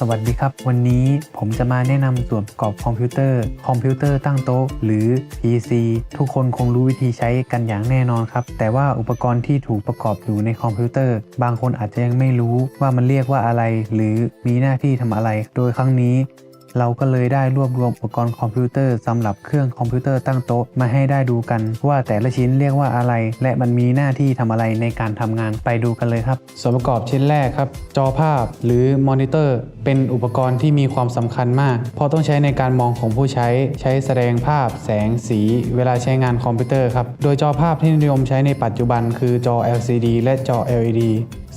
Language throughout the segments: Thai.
สวัสดีครับ วันนี้ผมจะมาแนะนำส่วนประกอบคอมพิวเตอร์ คอมพิวเตอร์ตั้งโต๊ะ หรือ PC ทุกคนคงรู้วิธีใช้กันอย่างแน่นอนครับ แต่ว่าอุปกรณ์ที่ถูกประกอบอยู่ในคอมพิวเตอร์ บางคนอาจจะยังไม่รู้ว่ามันเรียกว่าอะไร หรือมีหน้าที่ทำอะไร โดยครั้งนี้ เราก็เลยได้รวบรวมอุปกรณ์คอมพิวเตอร์สำหรับเครื่องคอมพิวเตอร์ตั้งโต๊ะมาให้ได้ดูกัน ว่าแต่ละชิ้นเรียกว่าอะไร และมันมีหน้าที่ทำอะไรในการทำงานไปดูกันเลยครับ ส่วนประกอบชิ้นแรกครับ จอภาพหรือมอนิเตอร์เป็นอุปกรณ์ที่มีความสำคัญมาก เพราะต้องใช้ในการมองของผู้ใช้ใช้แสดงภาพ แสงสี เวลาใช้งานคอมพิวเตอร์ครับโดยจอภาพที่นิยมใช้ในปัจจุบัน คือจอ LCD และจอ LED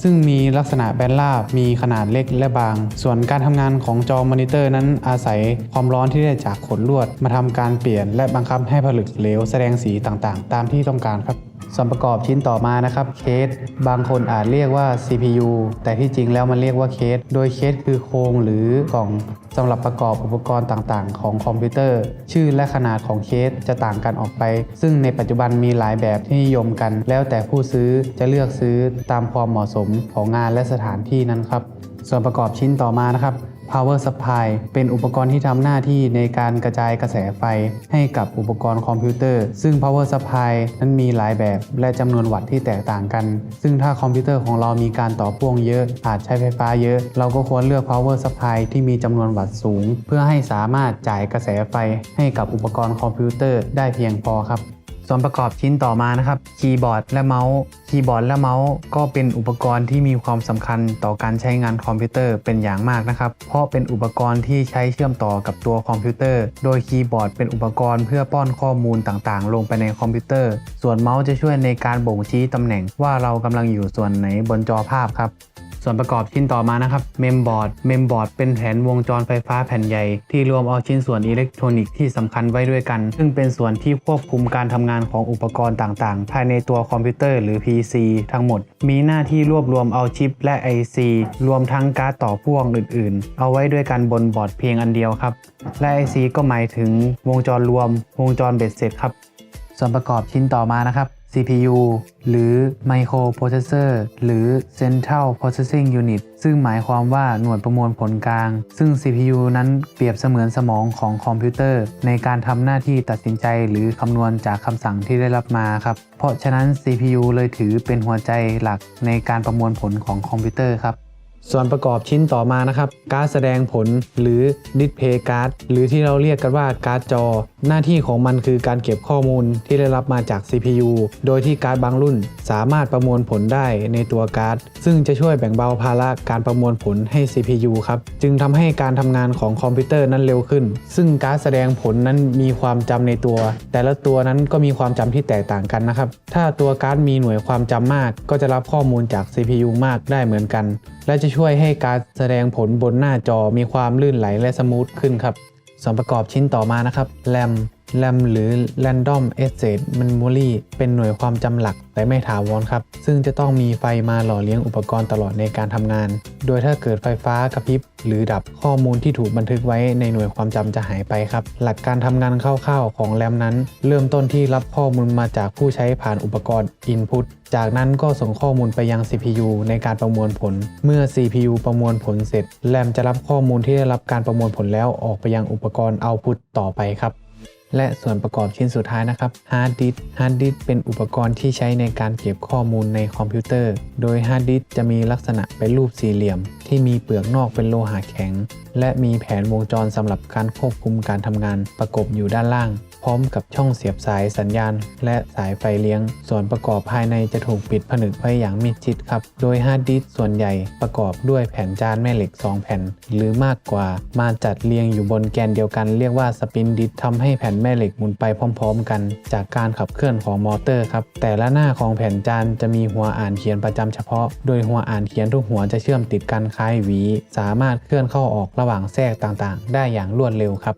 ซึ่งมีลักษณะแบนราบมีขนาดเล็กและบาง ส่วนการทำงานของจอมอนิเตอร์นั้นอาศัยความร้อนที่ได้จากขนลวด มาทำการเปลี่ยนและบังคับให้ผลึกเหลวแสดงสีต่างๆ ตามที่ต้องการครับ ส่วนประกอบชิ้นต่อมานะครับเคส บางคนอาจเรียกว่า CPU แต่ที่จริงแล้วมันเรียกว่าเคส โดยเคสคือโครงหรือกล่องสำหรับประกอบอุปกรณ์ต่างๆ ของคอมพิวเตอร์ ชื่อและขนาดของเคสจะต่างกันออกไป ซึ่งในปัจจุบันมีหลายแบบที่นิยมกัน แล้วแต่ผู้ซื้อจะเลือกซื้อตามความเหมาะสมของงานและสถานที่นั้นครับส่วนประกอบชิ้นต่อมานะครับ Power Supply เป็นอุปกรณ์ที่ทำหน้าที่ในการกระจายกระแสไฟให้กับอุปกรณ์คอมพิวเตอร์ ซึ่ง Power Supply นั้นมีหลายแบบและจำนวนวัตต์ที่แตกต่างกัน ซึ่งถ้าคอมพิวเตอร์ของเรามีการต่อพ่วงเยอะ อาจใช้ไฟฟ้าเยอะ เราก็ควรเลือก Power Supply ที่มีจำนวนวัตต์สูง เพื่อให้สามารถจ่ายกระแสไฟให้กับอุปกรณ์คอมพิวเตอร์ได้เพียงพอครับ ส่วนประกอบชิ้นต่อมานะครับคีย์บอร์ดและเมาส์คีย์บอร์ดและเมาส์ก็เป็นอุปกรณ์ที่มีความสำคัญต่อการใช้งานคอมพิวเตอร์เป็นอย่างมากนะครับ เพราะเป็นอุปกรณ์ที่ใช้เชื่อมต่อกับตัวคอมพิวเตอร์ โดยคีย์บอร์ดเป็นอุปกรณ์เพื่อป้อนข้อมูลต่างๆ ลงไปในคอมพิวเตอร์ ส่วนเมาส์จะช่วยในการบ่งชี้ตำแหน่งว่าเรากำลังอยู่ส่วนไหนบนจอภาพครับ ส่วนประกอบชิ้นต่อมานะครับเมมบอร์ดเมมบอร์ดเป็นแผนวงจรไฟฟ้าแผ่นใหญ่ที่รวมเอาชิ้นส่วนอิเล็กทรอนิกส์ที่สำคัญไว้ด้วยกัน ซึ่งเป็นส่วนที่ควบคุมการทำงานของอุปกรณ์ต่างๆ ภายในตัวคอมพิวเตอร์หรือ PC ทั้งหมด มีหน้าที่รวบรวมเอาชิปและ IC รวมทั้งการ์ดต่อพ่วงอื่น ๆ เอาไว้ด้วยกันบนบอร์ดเพียงอันเดียวครับ และ IC ก็หมายถึงวงจรรวม วงจรเบ็ดเสร็จครับ ส่วนประกอบชิ้นต่อมานะครับ CPU หรือ Microprocessor หรือ Central Processing Unit ซึ่งหมายความว่าหน่วยประมวลผลกลาง ซึ่ง CPU นั้นเปรียบเสมือนสมองของคอมพิวเตอร์ ในการทำหน้าที่ตัดสินใจหรือคำนวณจากคำสั่งที่ได้รับมาครับ เพราะฉะนั้น CPU เลยถือเป็นหัวใจหลักในการประมวลผลของคอมพิวเตอร์ครับ ส่วนประกอบชิ้นต่อมานะครับ การ์ดแสดงผลหรือ Display Card หรือที่เราเรียกกันว่าการ์ดจอ หน้าที่ของมันคือการเก็บข้อมูลที่ได้รับมาจาก CPU โดยที่การ์ดบางรุ่น สามารถประมวลผลได้ในตัวการ์ด ซึ่งจะช่วยแบ่งเบาภาระการประมวลผลให้ CPU ครับ จึงทำให้การทำงานของคอมพิวเตอร์นั้นเร็วขึ้น ซึ่งการ์ดแสดงผลนั้นมีความจำในตัว แต่ละตัวนั้นก็มีความจำที่แตกต่างกันนะครับถ้าตัวการ์ดมีหน่วยความจำมาก ก็จะรับข้อมูลจาก CPU มากได้เหมือนกัน และจะช่วยให้การแสดงผลบนหน้าจอมีความลื่นไหลและสมูทขึ้นครับส่วนประกอบชิ้นต่อมานะครับแรม RAM หรือ Random Access Memory เป็นหน่วยความจำหลักแต่ไม่ถาวรครับ ซึ่งจะต้องมีไฟมาหล่อเลี้ยงอุปกรณ์ตลอดในการทำงาน โดยถ้าเกิดไฟฟ้ากระพริบ หรือดับข้อมูลที่ถูกบันทึกไว้ในหน่วยความจำจะหายไปครับ หลักการทำงานคร่าวๆของแรมนั้น เริ่มต้นที่รับข้อมูลมาจากผู้ใช้ผ่านอุปกรณ์ Input จากนั้นก็ส่งข้อมูลไปยัง CPU ในการประมวลผล เมื่อ CPU ประมวลผลเสร็จแรมจะรับข้อมูลที่ได้รับการประมวลผลแล้วออกไปยังอุปกรณ์ Output ต่อไปครับ และส่วนประกอบชิ้นสุดท้ายนะครับฮาร์ดดิสก์ฮาร์ดดิสก์เป็นอุปกรณ์ที่ใช้ในการเก็บข้อมูลในคอมพิวเตอร์ โดยฮาร์ดดิสก์จะมีลักษณะเป็นรูปสี่เหลี่ยม ที่มีเปลือกนอกเป็นโลหะแข็ง และมีแผนวงจรสำหรับการควบคุมการทำงานประกบอยู่ด้านล่าง พร้อมกับช่องเสียบสายสัญญาณ และสายไฟเลี้ยง ส่วนประกอบภายในจะถูกปิดผนึกไว้อย่างมิดชิดครับ โดยฮาร์ดดิสส่วนใหญ่ประกอบด้วยแผ่นจานแม่เหล็ก 2 แผ่น หรือมากกว่ามาจัดเรียงอยู่บนแกนเดียวกัน เรียกว่าสปินดิสทำให้แผ่นแม่เหล็กหมุนไปพร้อม ๆ กัน จากการขับเคลื่อนของมอเตอร์ครับแต่ละหน้าของแผ่นจานจะมีหัวอ่านเขียนประจำเฉพาะ โดยหัวอ่านเขียนทุกหัวจะเชื่อมติดกันคล้ายหวี สามารถเคลื่อนเข้าออกระหว่างแทรกต่างๆ ได้อย่างรวดเร็วครับ